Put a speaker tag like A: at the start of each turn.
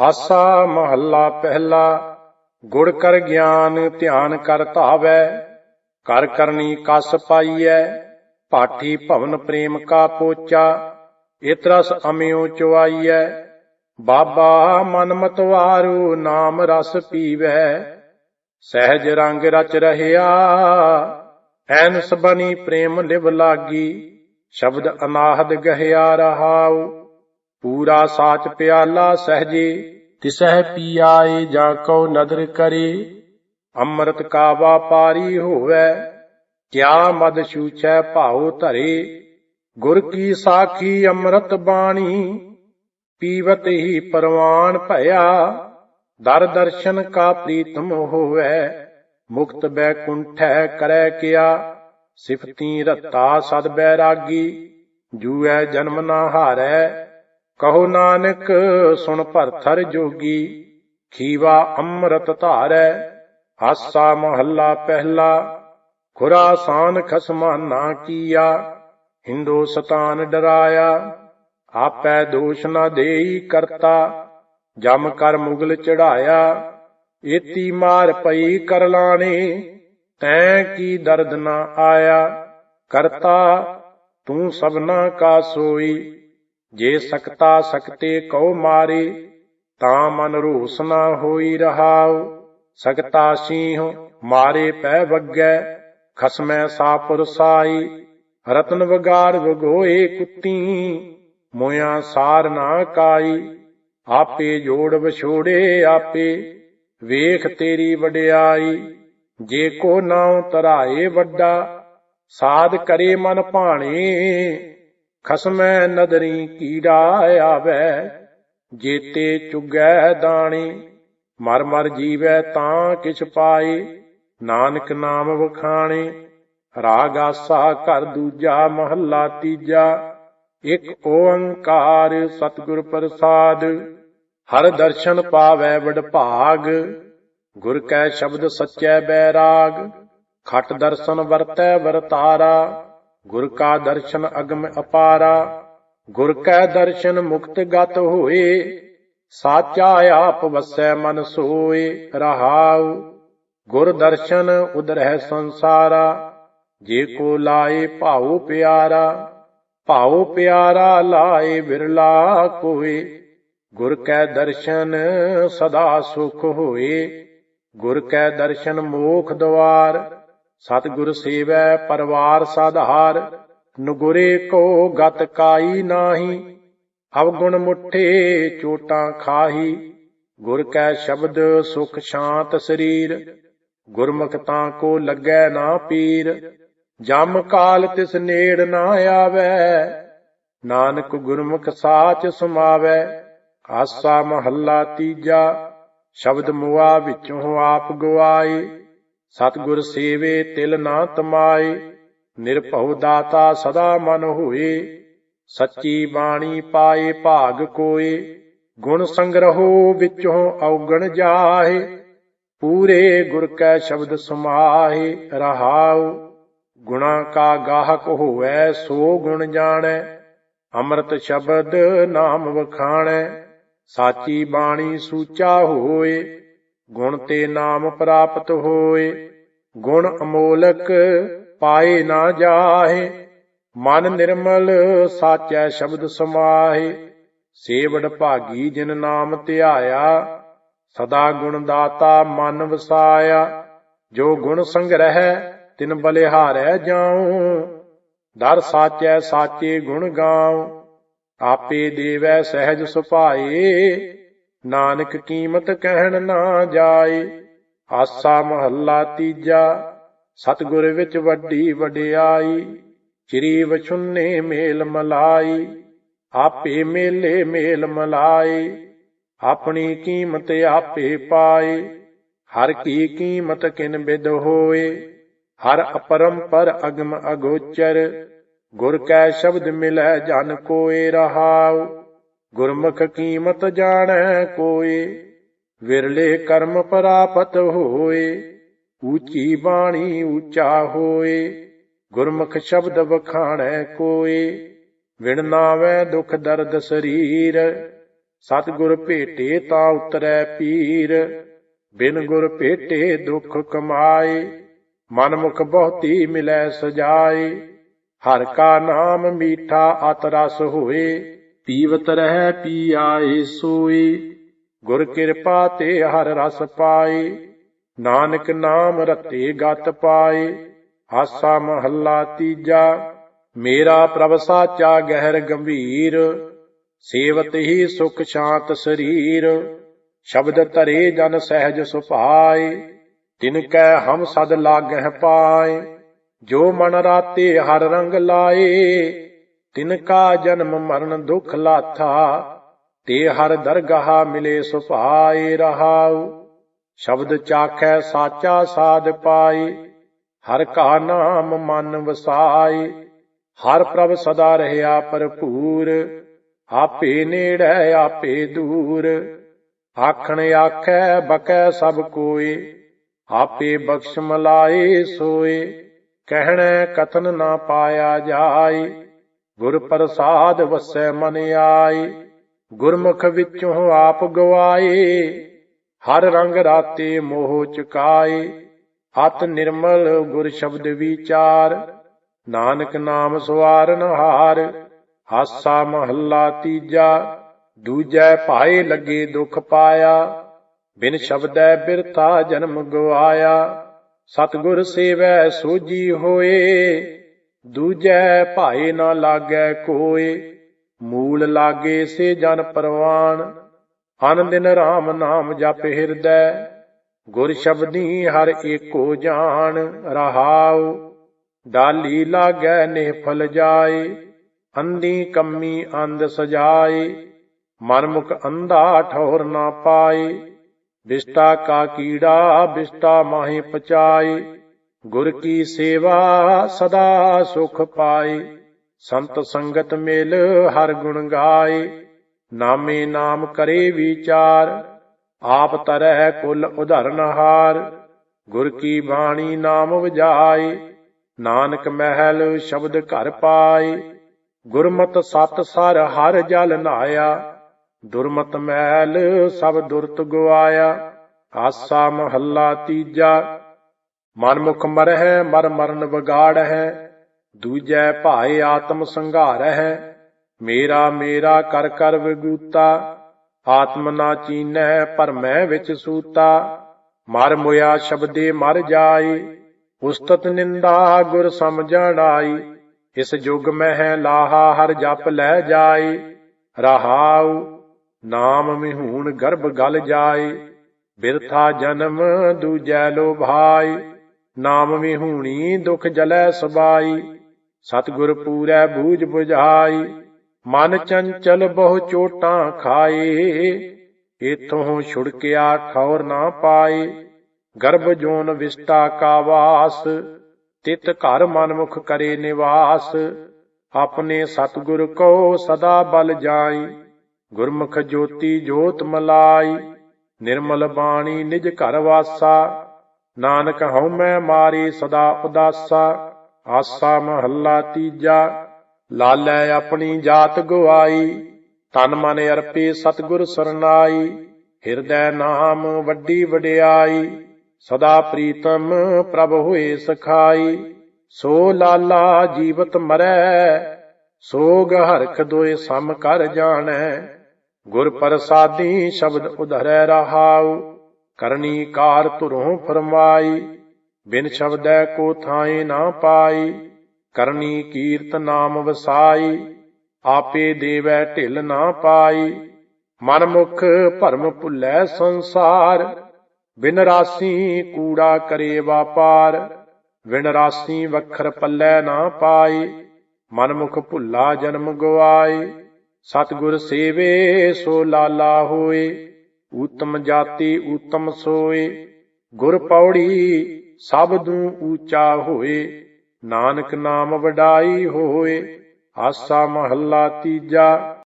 A: ਆਸਾ ਮਹੱਲਾ ਪਹਿਲਾ, ਗੁੜ ਕਰ ਗਿਆਨ ਧਿਆਨ ਕਰ ਧਾਵੈ, ਕਰ ਕਰਨੀ ਕਸ ਪਾਈਐ, ਪਾਠੀ ਭਵਨ ਪ੍ਰੇਮ ਕਾ ਪੋਚਾ ਇਤਰਸ ਅਮਿਉ ਚੁਆਈਐ, ਬਾਬਾ ਮਨ ਮਤਵਾਰੂ ਨਾਮ ਰਸ ਪੀਵੈ, ਸਹਿਜ ਰੰਗ ਰਚ ਰਹਿਆ, ਐਨਸ ਬਣੀ ਪ੍ਰੇਮ ਲਿਵ ਲਾਗੀ, ਸ਼ਬਦ ਅਨਾਹਦ ਗਹਿਆ ਰਹਾਉ ਪੂਰਾ ਸਾਚ ਪਿਆਲਾ ਸਹਜੇ, ਤਿਸਹਿ ਪੀਆਏ ਜਾਂ ਕਉ ਨਦਰ ਕਰੇ, ਅੰਮ੍ਰਿਤ ਕਾ ਵਾਪਾਰੀ ਹੋਵੇ, ਕਿਆ ਮਦ ਛੂਛੈ ਭਾਉ ਧਰੇ, ਗੁਰ ਕੀ ਸਾਖੀ ਅੰਮ੍ਰਿਤ ਬਾਣੀ, ਪੀਵਤ ਹੀ ਪਰਵਾਨ ਭਇਆ, ਦਰ ਦਰਸ਼ਨ ਕਾ ਪ੍ਰੀਤਮ ਹੋਵੇ, ਮੁਕਤ ਬੈਕੁੰਠੈ ਕਰੈ ਕਿਆ, ਸਿਫਤੀ ਰਤਾ ਸਦ ਬੈਰਾਗੀ ਜੂਐ ਜਨਮ ਨਾ ਹਾਰੈ ਕਹੋ ਨਾਨਕ, ਸੁਣ ਭਰਥਰ ਜੋਗੀ, ਖੀਵਾ ਅੰਮ੍ਰਿਤ ਧਾਰੈ, ਹਾਸਾ ਮਹੱਲਾ ਪਹਿਲਾ ਖੁਰਾਸਾਨ ਖਸਮਾ ਨਾ ਕੀਆ ਹਿੰਦੁਸਤਾਨ ਡਰਾਇਆ, ਆਪੈ ਦੋਸ਼ ਨਾ ਦੇਈ ਕਰਤਾ, ਜਮ ਕਰ ਮੁਗਲ ਚੜਾਇਆ, ਏਤੀ ਮਾਰ ਪਈ ਕਰਲਾਣੇ ਤੈ ਕੀ ਦਰਦ ਨਾ ਆਇਆ, ਕਰਤਾ, ਤੂੰ ਸਭਨਾ ਕਾ ਸੋਈ ਜੇ ਸਕਤਾ ਸਕਤੇ ਕਉ ਮਾਰੇ, ਤਾਂ ਮਨ ਰੋਸ ਨਾ ਹੋਈ ਰਹਾਉ। ਸਕਤਾ ਸੀਹ ਮਾਰੇ ਪੈ ਵੱਗੈ, ਖਸਮੈ ਸਾਪੁਰ ਸਾਈ। ਰਤਨ ਵਗਾਰ ਵਗੋਏ ਕੁੱਤੀ, ਮੋਇਆ ਸਾਰ ਨਾ ਕਾਈ। ਆਪੇ ਜੋੜ ਵਿਛੋੜੇ ਆਪੇ, ਵੇਖ ਤੇਰੀ ਵਡਿਆਈ। ਜੇ ਕੋ ਨਾਉ ਤਰਾਏ ਵੱਡਾ, ਸਾਧ ਕਰੇ ਮਨ ਭਾਣੇ। ਖਸਮੈ ਨਦਰੀ ਕੀੜਾ ਆਵੇ, ਜੇਤੇ ਚੁਗੈ ਦਾਣੇ, ਮਰ ਮਰ ਜੀਵੈ ਤਾਂ ਕਿਛ ਪਾਏ, ਨਾਨਕ ਨਾਮ ਵਖਾਣੇ, ਰਾਗ ਆਸਾ ਘਰ ਦੂਜਾ, ਮਹੱਲਾ ਤੀਜਾ, ਇਕ ਓੰਕਾਰ ਸਤਿਗੁਰ ਪ੍ਰਸਾਦ, ਹਰ ਦਰਸ਼ਨ ਪਾਵੈ ਵਡ ਭਾਗ ਗੁਰ ਕੈ ਸ਼ਬਦ ਸੱਚੈ ਬੈਰਾਗ ਖਟ ਦਰਸ਼ਨ ਵਰਤੈ ਵਰਤਾਰਾ ਗੁਰ ਕਾ ਦਰਸ਼ਨ ਅਗਮ ਅਪਾਰਾ, ਗੁਰ ਕੈ ਦਰਸ਼ਨ ਮੁਕਤ ਗਤ ਹੋਏ, ਸਾਚਾ ਆਪ ਵਸੈ ਮਨ ਸੋਏ ਰਹਾਉ, ਗੁਰ ਦਰਸ਼ਨ ਉਦਰਹਿ ਸੰਸਾਰਾ, ਜੇ ਕੋ ਲਾਏ ਭਾਉ ਪਿਆਰਾ ਭਾਉ ਪਿਆਰਾ ਲਾਏ ਵਿਰਲਾ ਕੋਏ, ਗੁਰ ਕੈ ਦਰਸ਼ਨ ਸਦਾ ਸੁਖ ਹੋਏ, ਗੁਰ ਕੈ ਦਰਸ਼ਨ ਮੋਖ ਦਵਾਰ ਸਤਿਗੁਰ ਸੇਵੈ ਪਰਵਾਰ ਸਾਧਾਰ, ਨੁਗੁਰੇ ਕੋ ਗਤ ਕਾਈ ਨਾਹੀ, ਅਵਗੁਣ ਮੁਠੇ ਚੋਟਾਂ ਖਾਹੀ, ਗੁਰ ਕੈ ਸ਼ਬਦ ਸੁਖ ਸ਼ਾਂਤ ਸਰੀਰ, ਗੁਰਮੁਖ ਤਾਂ ਕੋ ਲੱਗੈ ਨਾ ਪੀਰ, ਜਮ ਕਾਲ ਤਿਸ ਨੇੜ ਨਾ ਆਵੈ, ਨਾਨਕ ਗੁਰਮੁਖ ਸਾਚ ਸਮਾਵੈ, ਆਸਾ ਮਹੱਲਾ ਤੀਜਾ, ਸ਼ਬਦ ਮੁਆ ਵਿੱਚੋਂ ਆਪ ਗਵਾਏ। ਸਤਿਗੁਰ ਸੇਵੇ ਤਿਲ ਨਾ ਤਮਾਏ, ਨਿਰਭਉ ਦਾਤਾ ਸਦਾ ਮਨ ਹੋਏ। ਸੱਚੀ ਬਾਣੀ ਪਾਏ ਭਾਗ ਕੋਏ, ਗੁਣ ਸੰਗ੍ਰਹੋ ਵਿੱਚੋਂ ਔਗਣ ਜਾਏ ਪੂਰੇ ਗੁਰ ਕੈ ਸ਼ਬਦ ਸਮਾਏ ਰਹਾਉ। ਗੁਣਾ ਕਾ ਗਾਹਕ ਹੋਵੇ ਸੋ ਗੁਣ ਜਾਣੈ। ਅੰਮ੍ਰਿਤ ਸ਼ਬਦ ਨਾਮ ਵਖਾਣੈ, ਸਾਚੀ ਬਾਣੀ ਸੂਚਾ ਹੋਏ। ਗੁਣ ਤੇ ਨਾਮ ਪ੍ਰਾਪਤ ਹੋਏ। ਗੁਣ ਅਮੋਲਕ ਪਾਏ ਨਾ ਜਾਹੇ। ਮਨ ਨਿਰਮਲ ਸਾਚੈ ਸ਼ਬਦ ਸਮਾਹੇ। ਸੇਵੜ ਭਾਗੀ ਜਿਨ ਨਾਮ ਧਿਆਇਆ, ਸਦਾ ਗੁਣ ਦਾਤਾ ਮਨ ਵਸਾਇਆ। ਜੋ ਗੁਣ ਸੰਗ੍ਰਹਿ, ਤਿਨ ਬਲਿਹਾਰੈ ਜਾਉ। ਦਰ ਸਾਚੈ ਸਾਚੇ ਗੁਣ ਗਾਉ। ਆਪੇ ਦੇਵੈ ਸਹਿਜ ਸੁਭਾਏ। ਨਾਨਕ ਕੀਮਤ ਕਹਿਣ ਨਾ ਜਾਏ। ਆਸਾ ਮਹੱਲਾ ਤੀਜਾ, ਸਤਿਗੁਰ ਵਿੱਚ ਵੱਡੀ ਵਡਿਆਈ। ਚਿਰੀ ਵਛੁੰਨੇ ਮੇਲ ਮਲਾਈ, ਆਪੇ ਮੇਲੇ ਮੇਲ ਮਲਾਏ ਆਪਣੀ ਕੀਮਤ ਆਪੇ ਪਾਏ, ਹਰ ਕੀ ਕੀਮਤ ਕਿਨ ਬਿਦ ਹੋਏ। ਹਰ ਅਪਰੰਪਰ ਅਗਮ ਅਗੋਚਰ, ਗੁਰ ਕੈ ਸ਼ਬਦ ਮਿਲੈ ਜਨ ਕੋਏ ਰਹਾਉ। ਗੁਰਮੁਖ ਕੀਮਤ ਜਾਣੈ ਕੋਏ ਵਿਰਲੇ ਕਰਮ ਪ੍ਰਾਪਤ ਹੋਏ, ਊਚੀ ਬਾਣੀ ਉੱਚਾ ਹੋਏ, ਗੁਰਮੁਖ ਸ਼ਬਦ ਵਖਾਣੈ ਕੋਏ ਵਿਣ ਦੁਖ ਦਰਦ ਸਰੀਰ, ਸਤਿਗੁਰ ਭੇਟੇ ਤਾਂ ਉਤਰੈ ਪੀਰ, ਬਿਨ ਗੁਰ ਭੇਟੇ ਦੁਖ ਕਮਾਏ ਮਨ ਮੁਖ ਬਹੁਤੀ ਮਿਲੈ ਸਜਾਏ, ਹਰ ਕਾ ਨਾਮ ਮੀਠਾ ਅਤ ਰਸ ਹੋਏ ਪੀਵਤ ਰਹਿ ਪੀ ਆਏ ਸੋਈ। ਗੁਰ ਕਿਰਪਾ ਤੇ ਹਰ ਰਸ ਪਾਏ ਨਾਨਕ ਨਾਮ ਰਤੇ ਗਤ ਪਾਏ ਆਸਾ ਮਹੱਲਾ ਤੀਜਾ। ਮੇਰਾ ਪ੍ਰਭ ਸਾਚਾ ਗਹਿਰ ਗੰਭੀਰ। ਸੇਵਤ ਹੀ ਸੁਖ ਸ਼ਾਂਤ ਸਰੀਰ। ਸ਼ਬਦ ਧਰੇ ਜਨ ਸਹਿਜ ਸੁਭਾਏ ਤਿਨ ਕੈ ਹਮ ਸਦ ਲਾਗਹਿ ਪਾਏ ਜੋ ਮਨ ਰਾਤੇ ਹਰ ਰੰਗ ਲਾਏ ਤਿਨ ਕਾ ਜਨਮ ਮਰਨ ਦੁਖ ਲਾਥਾ, ਤੇ ਹਰ ਦਰਗਾਹ ਮਿਲੇ ਸੁਭਾਏ ਰਹਾਉ। ਸ਼ਬਦ ਚਾਖੈ ਸਾਚਾ ਸਾਧ ਪਾਈ ਹਰ ਕਾ ਨਾਮ ਮਨ ਵਸਾਈ ਹਰ ਪ੍ਰਭ ਸਦਾ ਰਹਿਆ ਭਰਪੂਰ, ਆਪੇ ਨੇੜੇ, ਆਪੇ ਦੂਰ। ਆਖਣ ਆਖੈ, ਬਕੈ ਸਭ ਕੋਏ, ਆਪੇ ਬਖਸ਼ ਮਲਾਏ ਸੋਏ। ਕਹਿਣੈ ਕਥਨ ਨਾ ਪਾਇਆ ਜਾਏ। ਗੁਰ ਪ੍ਰਸਾਦ ਵਸੈ ਮਨ ਆਏ, ਗੁਰਮੁਖ ਵਿੱਚੋਂ ਆਪ ਗਵਾਏ, ਹਰ ਰੰਗ ਰਾਤੇ ਮੋਹ ਚੁਕਾਏ ਅਤ ਨਿਰਮਲ ਗੁਰ ਸ਼ਬਦ ਵਿਚਾਰ, ਨਾਨਕ ਨਾਮ ਸਵਾਰਨ ਹਾਰ, ਹਾਸਾ ਮਹੱਲਾ ਤੀਜਾ, ਦੂਜੈ ਭਾਏ ਲੱਗੇ ਦੁਖ ਪਾਇਆ, ਬਿਨ ਸ਼ਬਦੈ ਬਿਰਥਾ ਜਨਮ ਗਵਾਇਆ, ਸਤਿਗੁਰ ਸੇਵੈ ਸੋਜੀ ਹੋਏ ਦੂਜੈ ਭਾਏ ਨਾ ਲਾਗੈ ਕੋਏ, ਮੂਲ ਲਾਗੇ ਸੇ ਜਨ ਪਰਵਾਨ ਅਨ ਦਿਨ RAM ਨਾਮ ਜਪ ਹਿਰਦੈ, ਗੁਰ ਸ਼ਬਦੀ ਹਰ ਏਕੋ ਜਾਣ, ਰਹਾਉ। ਡਾਲੀ ਲਾਗੈ ਨਿਫਲ ਜਾਏ ਅੰਦੀ ਕੰਮੀ ਅੰਧ ਸਜਾਏ। ਮਨਮੁਖ ਅੰਧਾ ਠੌਰ ਨਾ ਪਾਏ, ਬਿਸ਼ਟਾ ਕਾ ਕੀੜਾ ਬਿਸ਼ਟਾ ਮਾਹੀ ਪਚਾਏ। ਗੁਰ ਕੀ ਸੇਵਾ ਸਦਾ ਸੁਖ ਪਾਏ। ਸੰਤ ਸੰਗਤ ਮਿਲ ਹਰ ਗੁਣ ਗਾਏ। ਨਾਮੇ ਨਾਮ ਕਰੇ ਵਿਚਾਰ, ਆਪ ਤਰਹਿ ਕੁਲ ਉਧਰਨ ਹਾਰ। ਗੁਰ ਕੀ ਬਾਣੀ ਨਾਮ ਵਜਾਏ, ਨਾਨਕ ਮਹਿਲ ਸ਼ਬਦ ਘਰ ਪਾਏ। ਗੁਰਮਤ ਸਤ ਸਰ ਹਰ ਜਲ ਨਾਇਆ, ਦੁਰਮਤ ਮਹਿਲ ਸਭ ਦੁਰਤ ਗਵਾਇਆ। ਆਸਾ ਮਹੱਲਾ ਤੀਜਾ ਮਨ ਮੁਖ ਮਰਹਿ, ਮਰ ਮਰਨ ਵਿਗਾੜ ਹੈ ਦੂਜੈ ਭਾਏ ਆਤਮ ਸੰਘਾਰ ਹੈ ਮੇਰਾ ਮੇਰਾ ਕਰ ਕਰ ਵਿਗੂਤਾ, ਆਤਮ ਨਾ ਚੀਨੈ ਮੈਂ ਵਿੱਚ ਸੂਤਾ, ਮਰ ਮੁਆ ਸ਼ਬਦੇ ਮਰ ਜਾਈ ਉਸਤਤ ਨਿੰਦਾ ਗੁਰ ਸਮਝਣ ਆਈ ਇਸ ਯੁਗ ਮਹਿ ਲਾਹਾ ਹਰ ਜਪ ਲੈ ਜਾਈ ਰਹਾਉ ਨਾਮ ਮਿਹੂਣ ਗਰਭ ਗਲ ਜਾਏ, ਬਿਰਥਾ ਜਨਮ ਦੂਜੈ ਲੋ ਭਾਈ ਨਾਮ ਵਿਹੂਣੀ ਦੁਖ ਜਲੈ ਸਬਾਈ। ਸਤਿਗੁਰ ਪੂਰੈ ਬੂਝ 부ਝਾਈ ਮਨ ਚੰਚਲ ਬਹੁ ਚੋਟਾਂ ਖਾਏ ਇਥੋਂ ਛੁੜਕਿਆ ਠੌਰ ਨਾ ਪਾਏ ਗਰਭ ਜੋਨ ਵਿਸਟਾ ਕਾ ਵਾਸ। ਤਿਤ ਘਰ ਮਨਮੁਖ ਕਰੇ ਨਿਵਾਸ, ਆਪਣੇ ਸਤਿਗੁਰ ਕੋ ਸਦਾ ਬਲ ਜਾਈ। ਗੁਰਮੁਖ ਜੋਤੀ ਜੋਤ ਮਲਾਈ, ਨਿਰਮਲ ਬਾਣੀ ਨਿਜ ਘਰ ਵਾਸਾ। ਨਾਨਕ ਹਉ ਮੈਂ ਮਾਰੀ ਸਦਾ ਉਦਾਸਾ, ਆਸਾ ਮਹੱਲਾ ਤੀਜਾ। ਲਾਲੈ ਆਪਣੀ ਜਾਤ ਗਵਾਈ ਤਨ ਮਨ ਅਰਪੇ ਸਤਿਗੁਰ ਸਰਨਾਈ। ਹਿਰਦੈ ਨਾਮ ਵੱਡੀ ਵਡਿਆਈ, ਸਦਾ ਪ੍ਰੀਤਮ ਪ੍ਰਭ ਹੋਏ ਸਖਾਈ। ਸੋ ਲਾਲਾ ਜੀਵਤ ਮਰੈ, ਸੋਗ ਹਰਖ ਦੋਏ ਸਮ ਕਰ ਜਾਣੈ। ਗੁਰ ਪ੍ਰਸਾਦੀ ਸ਼ਬਦ ਉਧਰੈ ਰਹਾਉ। ਕਰਨੀ ਕਾਰ ਧੁਰੋਂ ਫਰਮਾਈ, ਬਿਨ ਸ਼ਬਦੈ ਕੋ ਥਾਏ ਨਾ ਪਾਈ, ਕਰਨੀ ਕੀਰਤ ਨਾਮ ਵਸਾਈ, ਆਪੇ ਦੇਵੈ ਢਿਲ ਨਾ ਪਾਈ, ਮਨ ਮੁਖ ਭਰਮ ਭੁੱਲੈ ਸੰਸਾਰ, ਬਿਨ ਰਾਸੀ ਕੂੜਾ ਕਰੇ ਵਾਪਾਰ, ਬਿਨ ਰਾਸੀ ਵਖਰ ਪੱਲੇ ਨਾ ਪਾਈ, ਮਨ ਮੁਖ ਭੁੱਲਾ ਜਨਮ ਗਵਾਏ ਸਤਿਗੁਰ ਸੇਵੇ ਸੋ ਲਾਲਾ ਹੋਏ। ਊਤਮ ਜਾਤੀ ਊਤਮ ਸੋਏ, ਗੁਰ ਪੌੜੀ ਸਭ ਦੂ ਊਚਾ ਹੋਏ, ਨਾਨਕ ਨਾਮ ਵਡਾਈ ਹੋਏ, ਆਸਾ ਮਹੱਲਾ ਤੀਜਾ